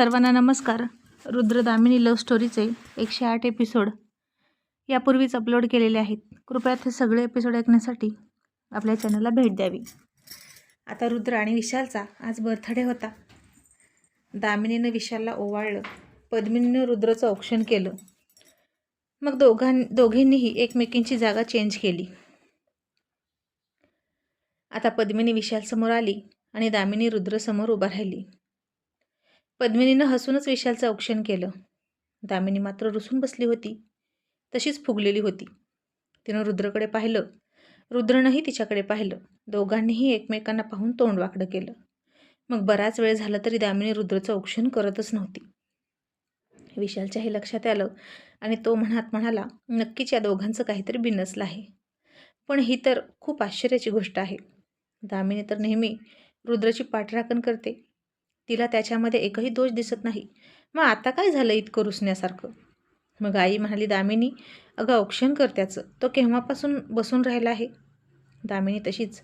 सर्वांना नमस्कार. रुद्रदामिनी लव्ह स्टोरीचे एकशे आठ एपिसोड यापूर्वीच अपलोड केलेले आहेत. कृपया ते सगळे एपिसोड ऐकण्यासाठी आपल्या चॅनलला भेट द्यावी. आता रुद्र आणि विशालचा आज बर्थडे होता. दामिनीनं विशालला ओवाळलं. पद्मिनीनं रुद्रचं औक्षण केलं. मग दोघां दोघींनीही एकमेकींची जागा चेंज केली. आता पद्मिनी विशालसमोर आली आणि दामिनी रुद्रसमोर उभा राहिली. पद्मिनीनं हसूनच विशालचं औक्षण केलं. दामिनी मात्र रुसून बसली होती. तशीच फुगलेली होती. तिनं रुद्रकडे पाहिलं. रुद्रनंही तिच्याकडे पाहिलं. दोघांनीही एकमेकांना पाहून तोंड वाकडं केलं. मग बराच वेळ झाला तरी दामिनी रुद्रचं औक्षण करतच नव्हती. विशालच्याही लक्षात आलं आणि तो म्हणत म्हणाला नक्कीच या दोघांचं काहीतरी बिनसलं आहे. पण ही तर खूप आश्चर्याची गोष्ट आहे. दामिनी तर नेहमी रुद्रची पाठराखण करते. तिला त्याच्यामध्ये एकही दोष दिसत नाही. मग आता काय झालं इतकं रुसण्यासारखं? मग आई म्हणाली दामिनी अगं औक्षण कर त्याचं. तो केव्हापासून बसून राहिला आहे? दामिनी तशीच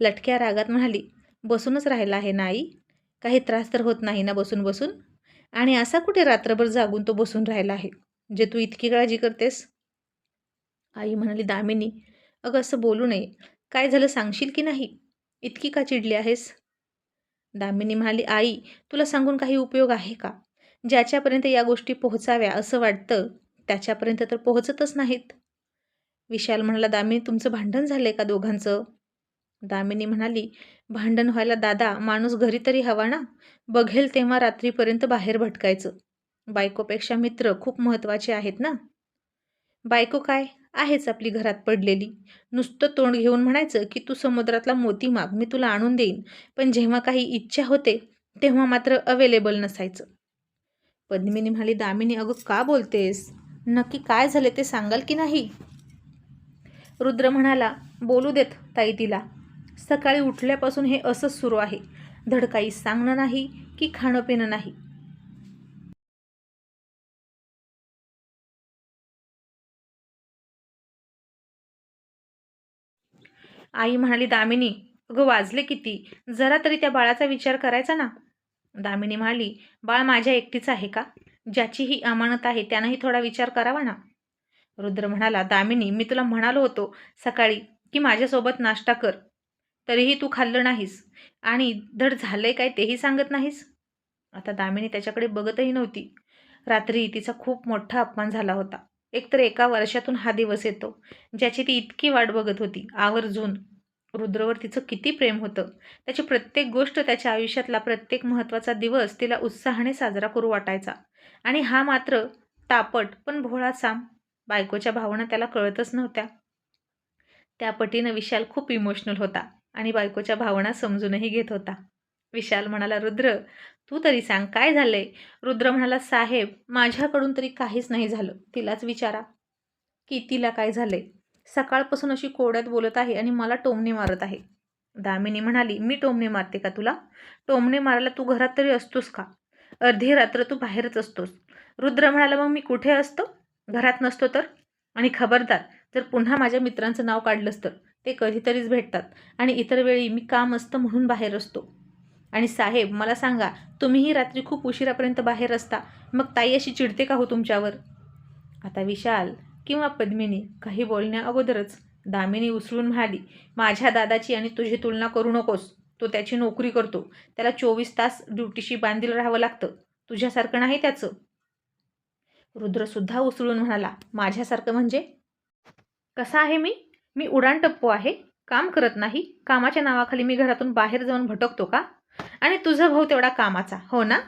लटक्या रागात म्हणाली बसूनच राहिला आहे ना आई? काही त्रास तर होत नाही ना बसून बसून? आणि असा कुठे रात्रभर जागून तो बसून राहिला आहे जे तू इतकी काळजी करतेस? आई म्हणाली दामिनी अगं असं बोलू नये. काय झालं सांगशील की नाही? इतकी का चिडली आहेस? दामिनी म्हणाली आई तुला सांगून काही उपयोग आहे का? ज्याच्यापर्यंत या गोष्टी पोहोचाव्या असं वाटतं त्याच्यापर्यंत तर पोहोचतच नाहीत. विशाल म्हणाला दामिनी तुमचं भांडण झालं आहे का दोघांचं? दामिनी म्हणाली भांडण व्हायला दादा माणूस घरी तरी हवा ना? बघेल तेव्हा रात्रीपर्यंत बाहेर भटकायचं. बायकोपेक्षा मित्र खूप महत्त्वाचे आहेत ना? बायको काय? आहेच आपली घरात पडलेली. नुसतं तोंड घेऊन म्हणायचं की तू समुद्रातला मोती माग मी तुला आणून देईन. पण जेव्हा काही इच्छा होते तेव्हा मात्र अवेलेबल नसायचं. पद्मिनी म्हणाली दामिनी अगं का बोलतेस? नक्की काय झाले ते सांगाल की नाही? रुद्र म्हणाला बोलू देत ताई तिला. सकाळी उठल्यापासून हे असंच सुरू आहे. धडकाई सांगणं नाही की खाणं पिणं नाही. आई म्हणाली दामिनी अगं वाजले किती? जरा तरी त्या बाळाचा विचार करायचा ना. दामिनी म्हणाली बाळ माझ्या एकटीच आहे का? ज्याची ही अमानत आहे त्यानंही थोडा विचार करावा ना. रुद्र म्हणाला दामिनी मी तुला म्हणालो होतो सकाळी की माझ्यासोबत नाश्ता कर. तरीही तू खाल्लं नाहीस. आणि धड झालंय काय तेही सांगत नाहीस? आता दामिनी त्याच्याकडे बघतही नव्हती. रात्री तिचा खूप मोठा अपमान झाला होता. एकतर एका वर्षातून हा दिवस येतो. ज्याची ती इतकी वाट बघत होती. आवर्जून रुद्रवर तिचं किती प्रेम होतं. त्याची प्रत्येक गोष्ट त्याच्या आयुष्यातला प्रत्येक महत्त्वाचा दिवस तिला उत्साहाने साजरा करू वाटायचा. आणि हा मात्र तापट पण भोळा साम बायकोच्या भावना त्याला कळतच नव्हत्या. त्या पटीनं विशाल खूप इमोशनल होता आणि बायकोच्या भावना समजूनही घेत होता. विशाल म्हणाला रुद्र तू तरी सांग काय झालंय? रुद्र म्हणाला साहेब माझ्याकडून तरी काहीच नाही झालं. तिलाच विचारा. की तिला काय झालंय? सकाळपासून अशी कोड्यात बोलत आहे आणि मला टोमणे मारत आहे. दामिनी म्हणाली मी टोमणे मारते का तुला? टोमणे मारायला तू घरात तरी असतोस का? अर्धी रात्र तू बाहेरच असतोस. रुद्र म्हणाला मग मी कुठे असतो? घरात नसतो तर? आणि खबरदार जर पुन्हा माझ्या मित्रांचं नाव काढलंच तर? ते कधीतरीच भेटतात. आणि इतर वेळी मी काम असतं म्हणून बाहेर असतो. आणि साहेब मला सांगा तुम्हीही रात्री खूप उशिरापर्यंत बाहेर असता मग ताई अशी चिडते का हो तुमच्यावर? आता विशाल किंवा पद्मिनी काही बोलण्या अगोदरच दामिनी उसळून म्हणाली माझ्या दादाची आणि तुझी तुलना करू नकोस तो त्याची नोकरी करतो त्याला चोवीस तास ड्युटीशी बांधील राहावं लागतं तुझ्यासारखं नाही त्याचं. रुद्रसुद्धा उसळून म्हणाला माझ्यासारखं म्हणजे? कसा आहे मी? मी उडाण टप्पू आहे काम करत नाही कामाच्या नावाखाली मी घरातून बाहेर जाऊन भटकतो का? आणि तुझा भाऊ तेवढा कामाचा हो ना?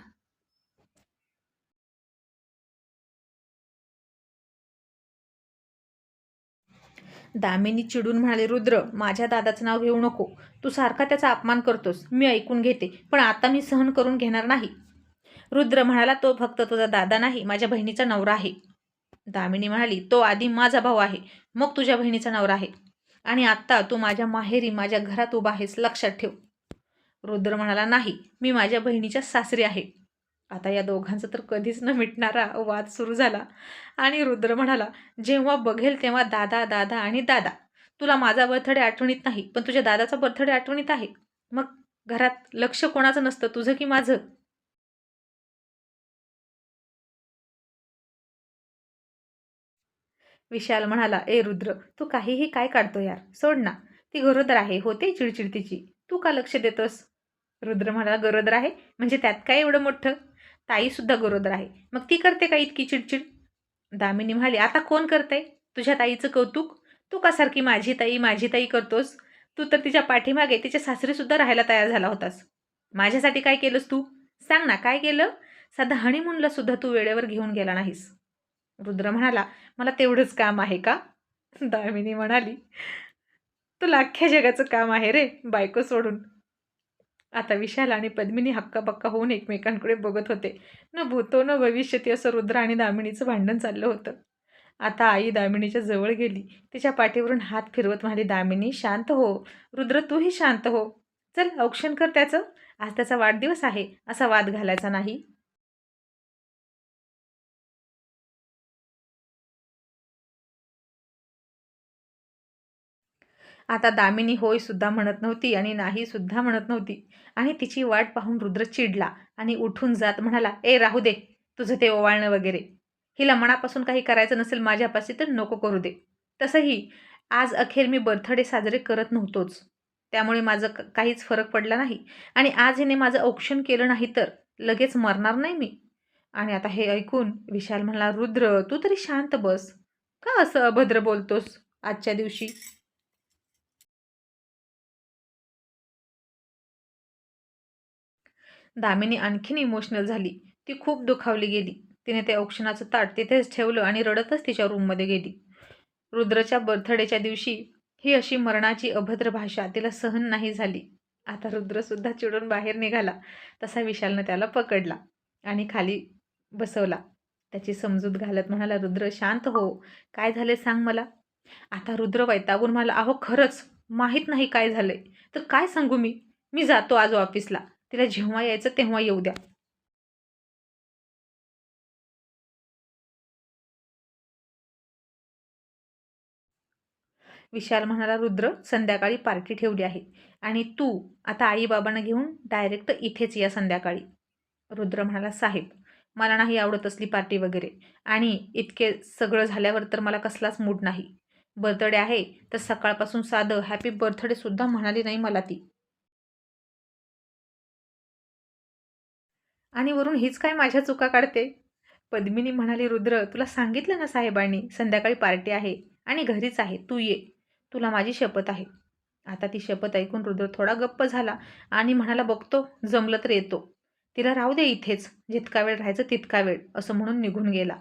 दामिनी चिडून म्हणाले रुद्र माझ्या दादाचं नाव घेऊ नको. तू सारखा त्याचा अपमान करतोस. मी ऐकून घेते पण आता मी सहन करून घेणार नाही. रुद्र म्हणाला तो फक्त तुझा दादा नाही माझ्या बहिणीचा नवरा आहे. दामिनी म्हणाली तो आधी माझा भाऊ आहे मग तुझ्या बहिणीचा नवरा आहे. आणि आत्ता तू माझ्या माहेरी माझ्या घरात उभा आहेस लक्षात ठेव. रुद्र म्हणाला नाही मी माझ्या बहिणीच्या सासरी आहे. आता या दोघांचा तर कधीच न मिटणारा वाद सुरू झाला. आणि रुद्र म्हणाला जेव्हा बघेल तेव्हा दादा दादा आणि दादा. तुला माझा बर्थडे आठवणीत नाही पण तुझ्या दादाचा बर्थडे आठवणीत आहे. मग घरात लक्ष कोणाचं नसतं तुझं की माझं? विशाल म्हणाला ए रुद्र तू काहीही काय काढतो यार? सोड ना. ती गरोदर आहे होते चिडचिडतीची. तू का लक्ष देतोस? रुद्र म्हणाला गरोदर आहे. म्हणजे त्यात काय एवढं मोठं? ताईसुद्धा गरोदर आहे. मग ती करते का इतकी चिडचिड? दामिनी म्हणाली आता कोण करते तुझ्या ताईचं कौतुक? तू का सारखी माझी ताई माझी ताई करतोस? तू तर तिच्या पाठीमागे तिच्या सासरेसुद्धा राहायला तयार झाला होतास. माझ्यासाठी काय केलंस तू? सांग ना काय केलं? साधा हनीमूनला सुद्धा तू वेळेवर घेऊन गेला नाहीस. रुद्र म्हणाला मला तेवढंच काम आहे का? दामिनी म्हणाली तुला अख्ख्या जगाचं काम आहे रे बायको सोडून. आता विशाल आणि पद्मिनी हक्काबक्का होऊन एकमेकांकडे बघत होते. न भूतो न भविष्यती असं रुद्र आणि दामिनीचं भांडण चाललं होतं. आता आई दामिनीच्या जवळ गेली. तिच्या पाठीवरून हात फिरवत म्हणाली दामिनी शांत हो. रुद्र तूही शांत हो. चल औक्षण कर त्याचं. आज त्याचा वाढदिवस आहे. असा वाद घालायचा नाही. आता दामिनी होय सुद्धा म्हणत नव्हती आणि नाही सुद्धा म्हणत नव्हती. आणि तिची वाट पाहून रुद्र चिडला आणि उठून जात म्हणाला ए राहू दे तुझं ते ओवाळणं वगैरे. हिला मनापासून काही करायचं नसेल माझ्यापाशी तर नको करू दे. तसंही आज अखेर मी बर्थडे साजरे करत नव्हतोच. त्यामुळे माझं क- काहीच फरक पडला नाही. आणि आज हिने माझं औक्षण केलं नाही तर लगेच मरणार नाही मी. आणि आता हे ऐकून विशाल म्हणला रुद्र तू तरी शांत बस. का असं अभद्र बोलतोस आजच्या दिवशी? दामिनी आणखीन इमोशनल झाली. ती खूप दुखावली गेली. तिने त्या औक्षणाचं ताट तिथेच ठेवलं आणि रडतच तिच्या रूममध्ये गेली. रुद्रच्या बर्थडेच्या दिवशी ही अशी मरणाची अभद्र भाषा तिला सहन नाही झाली. आता रुद्रसुद्धा चिडून बाहेर निघाला. तसा विशालनं त्याला पकडला आणि खाली बसवला. त्याची समजूत घालत म्हणाला रुद्र शांत हो. काय झाले सांग मला? आता रुद्र वैतागून मला अहो खरंच माहीत नाही काय झालंय. तर काय सांगू मी? मी जातो आज ऑफिसला तिला जेव्हा यायचं तेव्हा येऊ द्या. विशाल म्हणाला रुद्र संध्याकाळी पार्टी ठेवली आहे आणि तू आता आईबाबांना घेऊन डायरेक्ट इथेच या संध्याकाळी. रुद्र म्हणाला साहेब मला नाही आवडत असली पार्टी वगैरे आणि इतके सगळं झाल्यावर तर मला कसलाच मूड नाही. बर्थडे आहे तर सकाळपासून साधं हॅपी बर्थडे सुद्धा म्हणाली नाही मला ती. आणि वरून हीच काय माझ्या चुका काढते? पद्मिनी म्हणाली रुद्र तुला सांगितलं ना साहेबांनी संध्याकाळी पार्टी आहे आणि घरीच आहे तू ये. तुला माझी शपथ आहे. आता ती शपथ ऐकून रुद्र थोडा गप्प झाला आणि म्हणाला बघतो जमलं तर येतो. तिला राहू दे इथेच जितका वेळ राहायचं तितका वेळ असं म्हणून निघून गेला.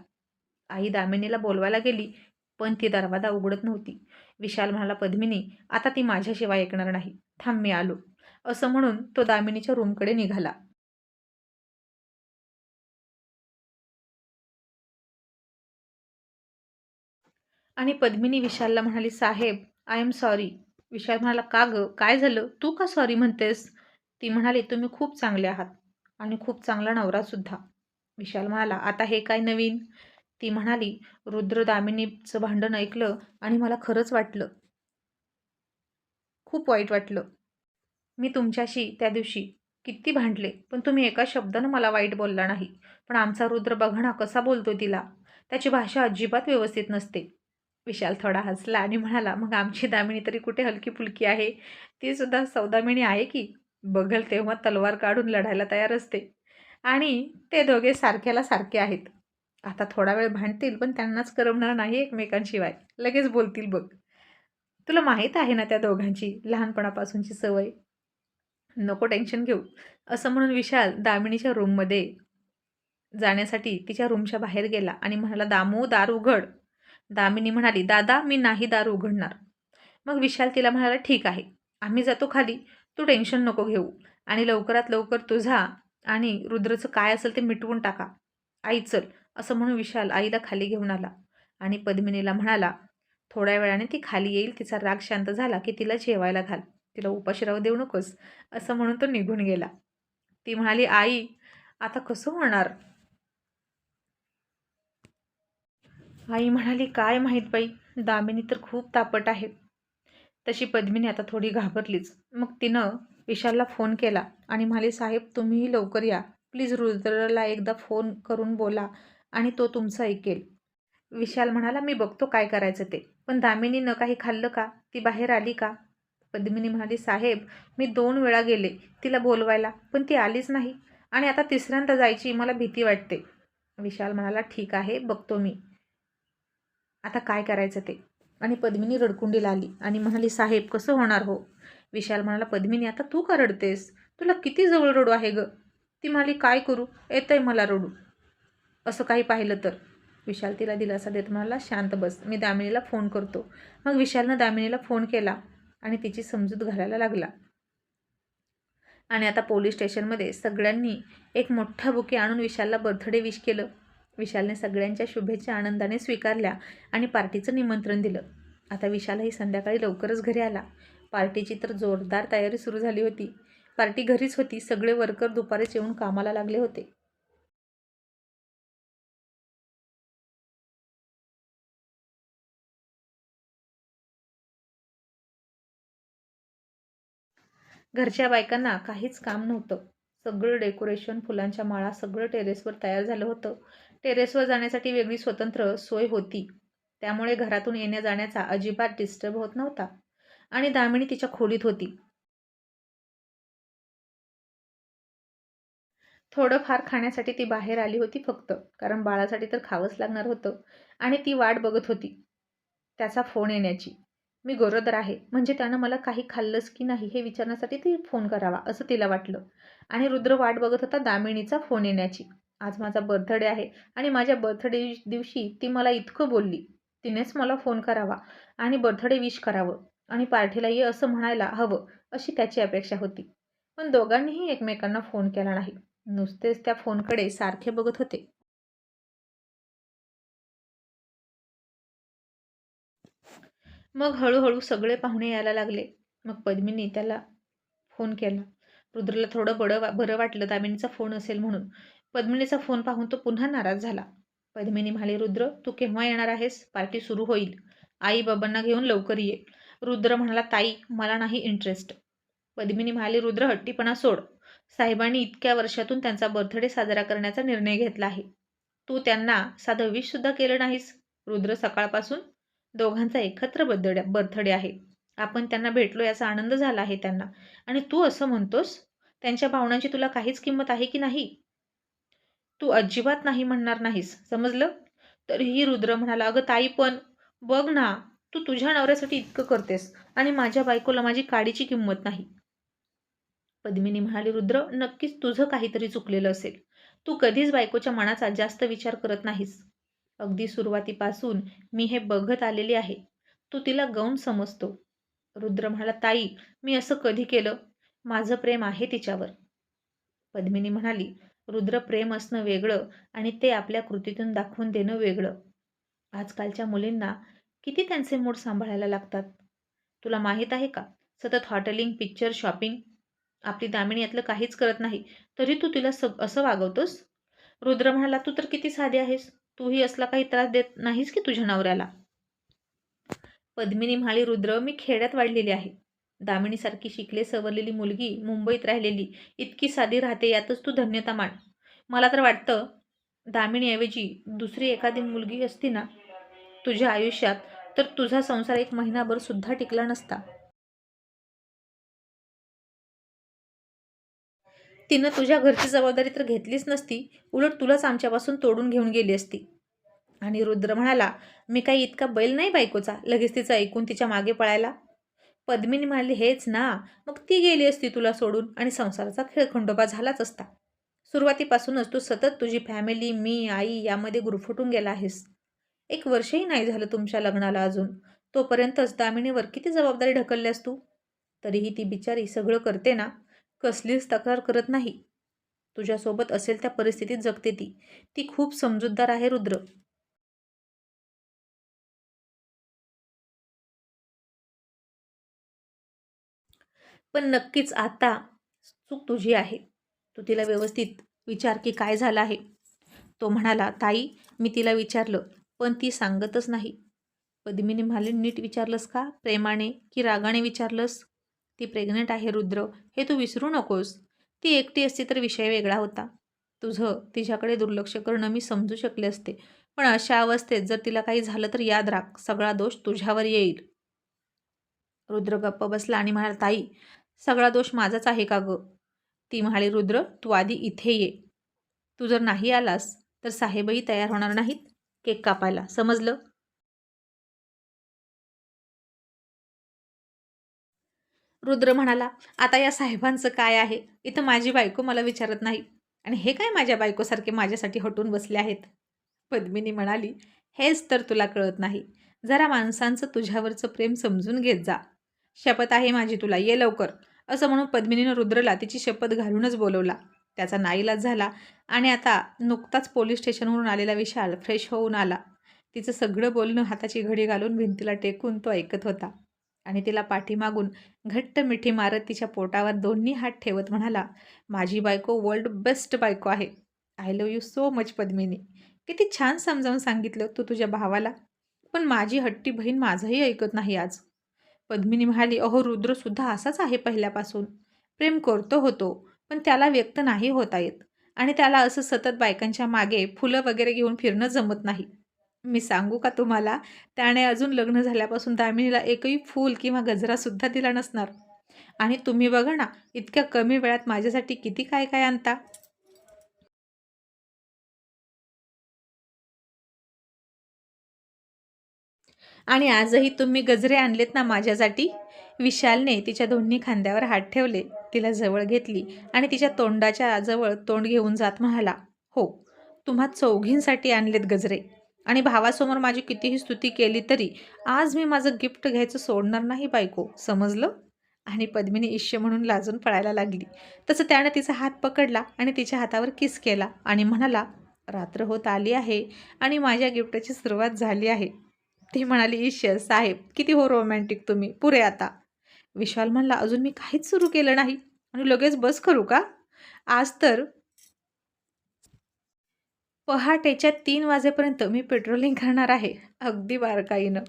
आई दामिनीला बोलवायला गेली पण ती दरवाजा उघडत नव्हती. विशाल म्हणाला पद्मिनी आता ती माझ्याशिवाय ऐकणार नाही. थांब मी आलो. असं म्हणून तो दामिनीच्या रूमकडे निघाला. आणि पद्मिनी विशालला म्हणाली साहेब आय एम सॉरी विशाल म्हणाला का गं? काय झालं? तू का सॉरी म्हणतेस? ती म्हणाली तुम्ही खूप चांगले आहात आणि खूप चांगला नवरासुद्धा विशाल म्हणाला आता हे काय नवीन? ती म्हणाली रुद्र दामिनीचं भांडण ऐकलं आणि मला खरंच वाटलं. खूप वाईट वाटलं. मी तुमच्याशी त्या दिवशी किती भांडले पण तुम्ही एका शब्दानं मला वाईट बोलला नाही. पण आमचा रुद्र बघणा कसा बोलतो तिला. त्याची भाषा अजिबात व्यवस्थित नसते. विशाल थोडा हसला आणि म्हणाला मग आमची दामिनी तरी कुठे हलकी फुलकी आहे? ती सुद्धा सौदामिनी आहे की? बघल तेव्हा तलवार काढून लढायला तयार असते. आणि ते दोघे सारख्याला सारखे आहेत. आता थोडा वेळ भांडतील पण त्यांनाच करमणार नाही एकमेकांशिवाय. लगेच बोलतील बघ तुला माहीत आहे ना त्या दोघांची लहानपणापासूनची सवय? नको टेन्शन घेऊ. असं म्हणून विशाल दामिनीच्या रूममध्ये जाण्यासाठी तिच्या रूमच्या बाहेर गेला आणि म्हणाला दामू दार उघड. दामिनी म्हणाली दादा मी नाही दार उघडणार. मग विशाल तिला म्हणाला ठीक आहे आम्ही जातो खाली तू टेन्शन नको घेऊ आणि लवकरात लवकर तुझा आणि रुद्रचं काय असेल ते मिटवून टाका. आई चल असं म्हणून विशाल आईला खाली घेऊन आला आणि पद्मिनीला म्हणाला थोड्या वेळाने ती खाली येईल तिचा राग शांत झाला की तिला जेवायला घाल तिला उपाशी राहू देऊ नकोस असं म्हणून तो निघून गेला. ती म्हणाली आई आता कसं होणार? आई म्हणाली काय माहीत बाई दामिनी तर खूप तापट आहे. तशी पद्मिनी आता थोडी घाबरलीच. मग तिनं विशालला फोन केला आणि म्हणाली साहेब तुम्हीही लवकर या. प्लीज रुद्रला एकदा फोन करून बोला आणि तो तुमचं ऐकेल. विशाल म्हणाला मी बघतो काय करायचं ते. पण दामिनी न काही खाल्लं का? ती बाहेर आली का? पद्मिनी म्हणाली साहेब मी दोन वेळा गेले तिला बोलवायला पण ती आलीच नाही आणि आता तिसऱ्यांदा जायची मला भीती वाटते. विशाल म्हणाला ठीक आहे बघतो मी. आता काय करायचं ते? आणि पद्मिनी रडकुंडीला आली आणि म्हणाली साहेब कसं होणार हो विशाल म्हणाला पद्मिनी आता तू का रडतेस? तुला किती जवळ रडू आहे ग? ती म्हणाली काय करू? येतंय मला रडू असं काही पाहिलं तर. विशाल तिला दिलासा देत म्हणाला शांत बस मी दामिनीला फोन करतो मग विशालनं दामिनीला फोन केला आणि तिची समजूत घालायला लागला. आणि आता पोलीस स्टेशनमध्ये सगळ्यांनी एक मोठा बुके आणून विशालला बर्थडे विश केलं. विशालने सगळ्यांच्या शुभेच्छा आनंदाने स्वीकारल्या आणि पार्टीचं निमंत्रण दिलं. आता विशालही संध्याकाळी लवकरच घरी आला. पार्टीची तर जोरदार तयारी सुरू झाली होती. पार्टी घरीच होती. सगळे वर्कर दुपारीच येऊन कामाला लागले होते. घरच्या बायकांना काहीच काम नव्हतं. सगळं डेकोरेशन फुलांच्या माळा सगळं टेरेसवर तयार झालं होतं. टेरेसवर जाण्यासाठी वेगळी स्वतंत्र सोय होती. त्यामुळे घरातून येण्या जाण्याचा अजिबात डिस्टर्ब होत नव्हता आणि दामिनी तिच्या खोलीत होती. थोडंफार खाण्यासाठी ती बाहेर आली होती फक्त कारण बाळासाठी तर खावंच लागणार होतं आणि ती वाट बघत होती. त्याचा फोन येण्याची. मी गरोदर आहे म्हणजे त्यानं मला काही खाल्लंच की नाही हे विचारण्यासाठी ती फोन करावा असं तिला वाटलं आणि रुद्र वाट बघत होता दामिनीचा फोन येण्याची. आज माझा बर्थडे आहे आणि माझ्या बर्थडे दिवशी ती मला इतकं बोलली. तिनेच मला फोन करावा आणि बर्थडे विश करावं आणि पार्टीला ये असं म्हणायला हवं अशी त्याची अपेक्षा होती. पण दोघांनीही एकमेकांना फोन केला नाही. नुसतेच त्या फोनकडे सारखे बघत होते. मग हळूहळू सगळे पाहुणे यायला लागले. मग पद्मिनी त्याला फोन केला. रुद्रला थोडं बडं बरं वाटलं दामिनीचा फोन असेल म्हणून. पद्मिनीचा फोन पाहून तो पुन्हा नाराज झाला. पद्मिनी म्हणाली रुद्र तू केव्हा येणार आहेस? पार्टी सुरू होईल. आई बाबांना घेऊन लवकर ये. रुद्र म्हणाला ताई मला नाही इंटरेस्ट पद्मिनी म्हणाली रुद्र हट्टीपणा सोड. साहेबांनी इतक्या वर्षातून त्यांचा बर्थडे साजरा करण्याचा निर्णय घेतला आहे. तू त्यांना साधं विशसुद्धा केलं नाहीस. रुद्र सकाळपासून दोघांचा एकत्र बर्थडे बर्थडे आहे. आपण त्यांना भेटलो याचा आनंद झाला आहे त्यांना. आणि तू असं म्हणतोस? त्यांच्या भावनांची तुला काहीच किंमत आहे की नाही? तू अजिबात नाही म्हणणार नाहीस. समजलं? तरीही रुद्र म्हणाला अगं ताई पण बघ ना तू तुझ्या नवऱ्यासाठी इतकं करतेस आणि माझ्या बायकोला माझी काडीची किंमत नाही. पद्मिनी म्हणाली रुद्र नक्कीच तुझं काहीतरी चुकलेलं असेल. तू कधीच बायकोच्या मनाचा जास्त विचार करत नाहीस. अगदी सुरुवातीपासून मी हे बघत आलेली आहे. तू तिला गौण समजतो. रुद्र म्हणाला ताई मी असं कधी केलं? माझं प्रेम आहे तिच्यावर. पद्मिनी म्हणाली रुद्र प्रेम असणं वेगळं आणि ते आपल्या कृतीतून दाखवून देणं वेगळं. आजकालच्या मुलींना किती त्यांचे मूड सांभाळायला लागतात? तुला माहीत आहे का? सतत हॉटेलिंग पिक्चर शॉपिंग. आपली दामिनी यातलं काहीच करत नाही. तरी तू तिला स असं वागवतोस? रुद्र म्हणाला तू तर किती साधी आहेस. तूही असला काही त्रास देत नाहीस की तुझ्या नवऱ्याला? पद्मिनी म्हणाली रुद्र मी खेड्यात वाढलेली आहे. दामिणीसारखी शिकले सवरलेली मुलगी मुंबईत राहिलेली इतकी साधी राहते यातच तू धन्यता मान मला तर वाटतं दामिणीऐवजी दुसरी एखादी मुलगी असती ना तुझ्या आयुष्यात तर तुझा संसार एक महिनाभर सुद्धा टिकला नसता. तिनं तुझ्या घरची जबाबदारी तर घेतलीच नसती उलट तुलाच आमच्यापासून तोडून घेऊन गेली असती. आणि रुद्र म्हणाला मी काही इतका बैल नाही बायकोचा लगेच तिचं ऐकून तिच्यामागे पळायला. पद्मिनी म्हणाली हेच ना मग ती गेली असती तुला सोडून आणि संसाराचा खेळखंडोबा झालाच असता. सुरुवातीपासूनच तू सतत तुझी फॅमिली मी आई यामध्ये गुरफुटून गेला आहेस. एक वर्षही नाही झालं तुमच्या लग्नाला अजून. तोपर्यंतच दामिनीवर किती जबाबदारी ढकलल्यास तू? तरीही ती बिचारी सगळं करते ना? कसलीच तक्रार करत नाही. तुझ्यासोबत असेल त्या परिस्थितीत जगते ती. ती खूप समजूतदार आहे रुद्र. पण नक्कीच आता चूक तुझी आहे. तू तिला व्यवस्थित विचार की काय झालं आहे. तो म्हणाला ताई मी तिला विचारलं पण ती सांगतच नाही. पद्मिनी म्हणाले नीट विचारलंस का? प्रेमाने की रागाने विचारलंस? ती प्रेग्नंट आहे रुद्र. हे तू विसरू नकोस. ती एकटी असती तर विषय वेगळा होता. तुझं तिच्याकडे दुर्लक्ष करणं मी समजू शकले असते. पण अशा अवस्थेत जर तिला काही झालं तर याद राख. सगळा दोष तुझ्यावर येईल. रुद्र गप्प बसला आणि म्हणाला ताई सगळा दोष माझाच आहे का गं? ती म्हणाली रुद्र तू आधी इथे ये. तू जर नाही आलास तर साहेबही तयार होणार नाहीत केक कापायला. समजलं? रुद्र म्हणाला आता या साहेबांचं काय आहे? इथं माझी बायको मला विचारत नाही. आणि हे काय माझ्या बायकोसारखे माझ्यासाठी हटून बसले आहेत? पद्मिनी म्हणाली हेच तर तुला कळत नाही. जरा माणसांचं तुझ्यावरचं प्रेम समजून घेत जा. शपथ आहे माझी तुला. ये लवकर. असं म्हणून पद्मिनीनं रुद्रला तिची शपथ घालूनच बोलवला. त्याचा नाईलाज झाला आणि आता नुकताच पोलीस स्टेशनवरून आलेला विशाल फ्रेश होऊन आला. तिचं सगळं बोलणं हाताची घडी घालून भिंतीला टेकून तो ऐकत होता. आणि तिला पाठीमागून घट्ट मिठी मारत तिच्या पोटावर दोन्ही हात ठेवत म्हणाला माझी बायको वर्ल्ड बेस्ट बायको आहे. I love you so much Padmini. किती छान समजावून सांगितलं तू तुझ्या भावाला. पण माझी हट्टी बहीण माझंही ऐकत नाही आज. पद्मिनी म्हणाली अहो रुद्रसुद्धा असाच आहे पहिल्यापासून. प्रेम करतो होतो पण त्याला व्यक्त नाही होता येत. आणि त्याला असं सतत बायकांच्या मागे फुलं वगैरे घेऊन फिरणं जमत नाही. मी सांगू का तुम्हाला? त्याने अजून लग्न झाल्यापासून दामिनीला एकही फूल किंवा गजरासुद्धा दिला नसणार. आणि तुम्ही बघा ना इतक्या कमी वेळात माझ्यासाठी किती काय काय आणता? आणि आजही तुम्ही गजरे आणलेत ना माझ्यासाठी? विशालने तिच्या दोन्ही खांद्यावर हात ठेवले तिला जवळ घेतली आणि तिच्या तोंडाच्या जवळ तोंड घेऊन जात म्हणाला हो तुम्हा चौघींसाठी आणलेत गजरे. आणि भावासमोर माझी कितीही स्तुती केली तरी आज मी माझं गिफ्ट घ्यायचं सोडणार नाही बायको समजलं? आणि पद्मिनी इश्य म्हणून लाजून पळायला लागली. तसं त्यानं तिचा हात पकडला आणि तिच्या हातावर किस केला आणि म्हणाला रात्र होत आली आहे आणि माझ्या गिफ्टची सुरुवात झाली आहे. ती म्हणाली ईश्वर साहेब किती हो रोमॅन्टिक तुम्ही. पुरे आता. विशाल म्हणला अजून मी काहीच सुरू केलं नाही. आणि लगेच बस करू का? आज तर पहाटेच्या तीन वाजेपर्यंत मी पेट्रोलिंग करणार आहे. अगदी बारकाईनं.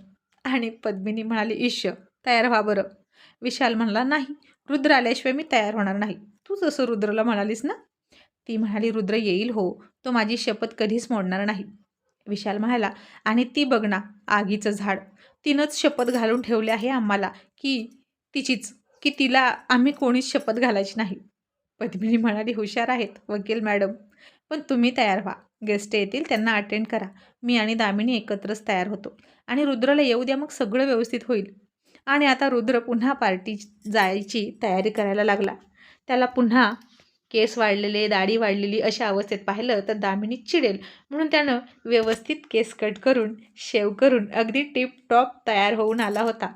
आणि पद्मिनी म्हणाली ईश्य तयार व्हा बरं. विशाल म्हणला नाही रुद्र आल्याशिवाय मी तयार होणार नाही. तू जसं रुद्रला म्हणालीस ना? ती म्हणाली रुद्र येईल हो. तो माझी शपथ कधीच मोडणार नाही. विशाल म्हणाला आणि ती बघ ना आगीचं झाड. तिनंच शपथ घालून ठेवले आहे आम्हाला की तिचीच की तिला आम्ही कोणीच शपथ घालायची नाही. पद्मिनी म्हणाली हुशार आहेत वकील मॅडम. पण तुम्ही तयार व्हा. गेस्ट येतील त्यांना अटेंड करा. मी आणि दामिनी एकत्रच तयार होतो. आणि रुद्रला येऊ द्या मग सगळं व्यवस्थित होईल. आणि आता रुद्र पुन्हा पार्टी जायची तयारी करायला लागला. त्याला पुन्हा केस वाढलेले दाढी वाढलेली अशा अवस्थेत पाहिलं तर दामिनी चिडेल. म्हणून त्यानं व्यवस्थित केस कट करून शेव करून अगदी टिप टॉप तयार होऊन आला होता.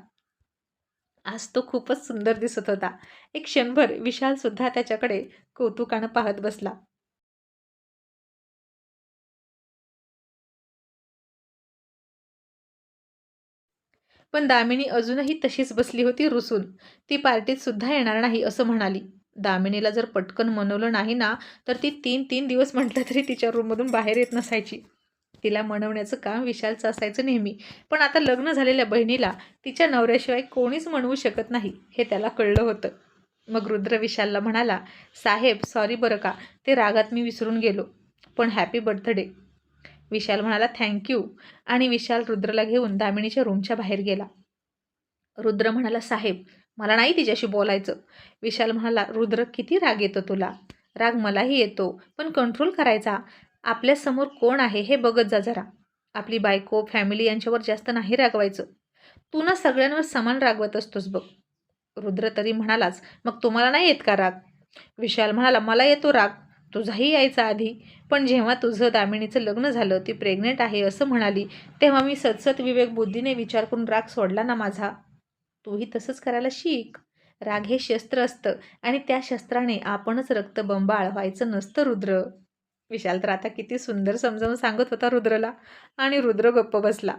आज तो खूपच सुंदर दिसत होता. एक क्षणभर विशालसुद्धा त्याच्याकडे कौतुकानं पाहत बसला. पण दामिनी अजूनही तशीच बसली होती रुसून. ती पार्टीत सुद्धा येणार नाही असं म्हणाली. दामिनीला जर पटकन मनवलं नाही ना तर ती तीन तीन दिवस म्हटलं तरी तिच्या रूममधून बाहेर येत नसायची. तिला मनवण्याचं काम विशालचं असायचं नेहमी. पण आता लग्न झालेल्या बहिणीला तिच्या नवऱ्याशिवाय कोणीच म्हणवू शकत नाही हे त्याला कळलं होतं. मग रुद्र विशालला म्हणाला साहेब सॉरी बरं का ते रागात मी विसरून गेलो पण हॅपी बर्थडे विशाल म्हणाला थँक्यू आणि विशाल रुद्रला घेऊन दामिनीच्या रूमच्या बाहेर गेला. रुद्र म्हणाला साहेब मला नाही तिच्याशी बोलायचं. विशाल म्हणाला रुद्र किती राग येतो तुला? राग मलाही येतो पण कंट्रोल करायचा. आपल्यासमोर कोण आहे हे बघत जा जरा. आपली बायको फॅमिली यांच्यावर जास्त नाही रागवायचं. तू ना सगळ्यांवर समान रागवत असतोस बघ. रुद्र तरी म्हणालाच मग तुम्हाला नाही येत का राग? विशाल म्हणाला मला येतो राग. तुझाही यायचा आधी. पण जेव्हा तुझं दामिनीचं लग्न झालं ती प्रेग्नेंट आहे असं म्हणाली तेव्हा मी सतसत विवेक बुद्धीने विचार करून राग सोडला ना माझा. तूही तसंच करायला शिक. राग हे शस्त्र असतं आणि त्या शस्त्राने आपणच रक्तबंबाळ व्हायचं नसतं रुद्र. विशाल तर आता किती सुंदर समजावून सांगत होता रुद्रला आणि रुद्र गप्प बसला.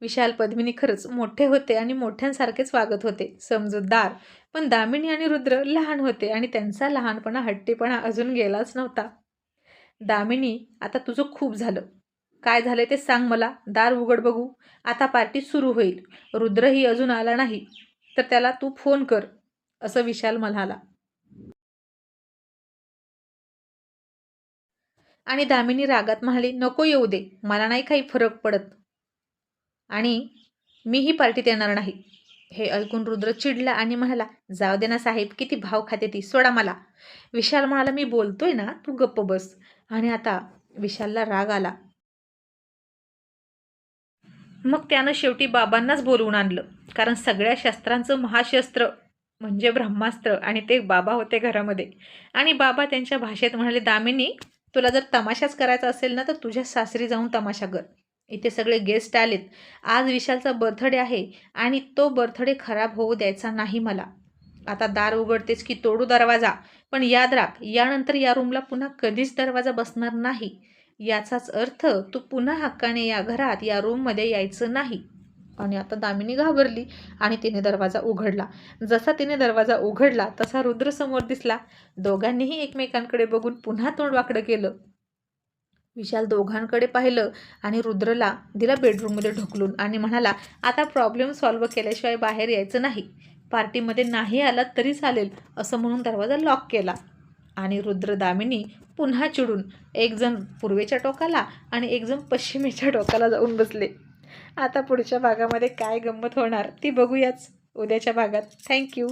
विशाल पद्मिनी खरंच मोठे होते आणि मोठ्यांसारखेच वागत होते. समजूतदार. पण दामिनी आणि रुद्र लहान होते आणि त्यांचा लहानपणा हट्टीपणा अजून गेलाच नव्हता. दामिनी आता तुझं खूप झालं. काय झालं ते सांग मला. दार उघड बघू. आता पार्टी सुरू होईल. रुद्रही अजून आला नाही. तर त्याला तू फोन कर असं विशाल म्हणाला. आणि दामिनी रागात म्हणाली नको येऊ दे. मला नाही काही फरक पडत. आणि मीही पार्टीत येणार नाही. हे ऐकून रुद्र चिडला आणि म्हणाला जाऊ दे ना साहेब किती भाव खाते ती. सोडा मला. विशाल म्हणाला मी बोलतोय ना. तू गप्प बस. आणि आता विशालला राग आला. मग त्यानं शेवटी बाबांनाच बोलवून आणलं. कारण सगळ्या शस्त्रांचं महाशस्त्र म्हणजे ब्रह्मास्त्र आणि ते बाबा होते घरामध्ये. आणि बाबा त्यांच्या भाषेत म्हणाले दामिनी तुला जर तमाशाच करायचा असेल ना तर तुझ्या सासरी जाऊन तमाशा कर. इथे सगळे गेस्ट आलेत. आज विशालचा बर्थडे आहे आणि तो बर्थडे खराब होऊ द्यायचा नाही मला. आता दार उघडतेच की तोडू दरवाजा. पण याद राख यानंतर या रूमला पुन्हा कधीच दरवाजा बसणार नाही. याचाच अर्थ तू पुन्हा हक्काने या घरात या रूममध्ये यायचं नाही. आणि आता दामिनी घाबरली आणि तिने दरवाजा उघडला. जसा तिने दरवाजा उघडला तसा रुद्र समोर दिसला. दोघांनीही एकमेकांकडे बघून पुन्हा तोंड वाकडं केलं विशाल दोघांकडे पाहिलं आणि रुद्रला दिला बेडरूममध्ये ढकलून आणि म्हणाला आता प्रॉब्लेम सॉल्व्ह केल्याशिवाय बाहेर यायचं नाही. पार्टीमध्ये नाही आलात तरी चालेल असं म्हणून दरवाजा लॉक केला. आणि रुद्र दामिनी पुन्हा चिडून एकजण पूर्वेच्या टोकाला आणि एकजण पश्चिमेच्या टोकाला जाऊन बसले. आता पुढच्या भागामध्ये काय गंमत होणार ती बघूयाच. उद्याच्या भागात. थँक्यू